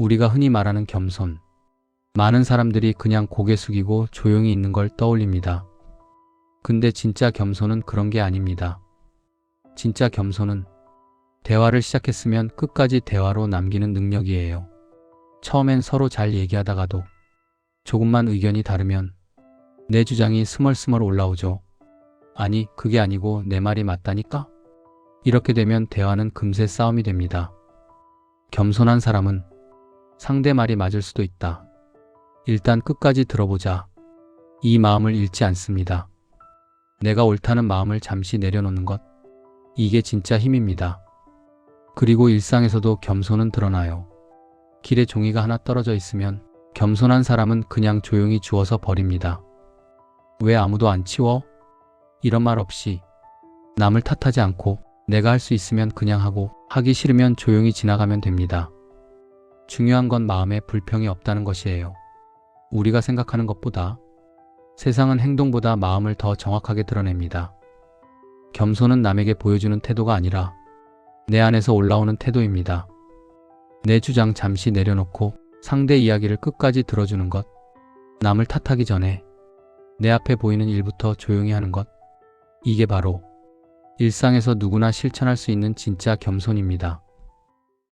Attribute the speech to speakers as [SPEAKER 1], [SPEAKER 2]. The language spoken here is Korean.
[SPEAKER 1] 우리가 흔히 말하는 겸손. 많은 사람들이 그냥 고개 숙이고 조용히 있는 걸 떠올립니다. 근데 진짜 겸손은 그런 게 아닙니다. 진짜 겸손은 대화를 시작했으면 끝까지 대화로 남기는 능력이에요. 처음엔 서로 잘 얘기하다가도 조금만 의견이 다르면 내 주장이 스멀스멀 올라오죠. 아니, 그게 아니고 내 말이 맞다니까? 이렇게 되면 대화는 금세 싸움이 됩니다. 겸손한 사람은 상대 말이 맞을 수도 있다. 일단 끝까지 들어보자. 이 마음을 잃지 않습니다. 내가 옳다는 마음을 잠시 내려놓는 것. 이게 진짜 힘입니다. 그리고 일상에서도 겸손은 드러나요. 길에 종이가 하나 떨어져 있으면 겸손한 사람은 그냥 조용히 주워서 버립니다. 왜 아무도 안 치워? 이런 말 없이 남을 탓하지 않고 내가 할 수 있으면 그냥 하고 하기 싫으면 조용히 지나가면 됩니다. 중요한 건 마음에 불평이 없다는 것이에요. 우리가 생각하는 것보다 세상은 행동보다 마음을 더 정확하게 드러냅니다. 겸손은 남에게 보여주는 태도가 아니라 내 안에서 올라오는 태도입니다. 내 주장 잠시 내려놓고 상대 이야기를 끝까지 들어주는 것. 남을 탓하기 전에 내 앞에 보이는 일부터 조용히 하는 것. 이게 바로 일상에서 누구나 실천할 수 있는 진짜 겸손입니다.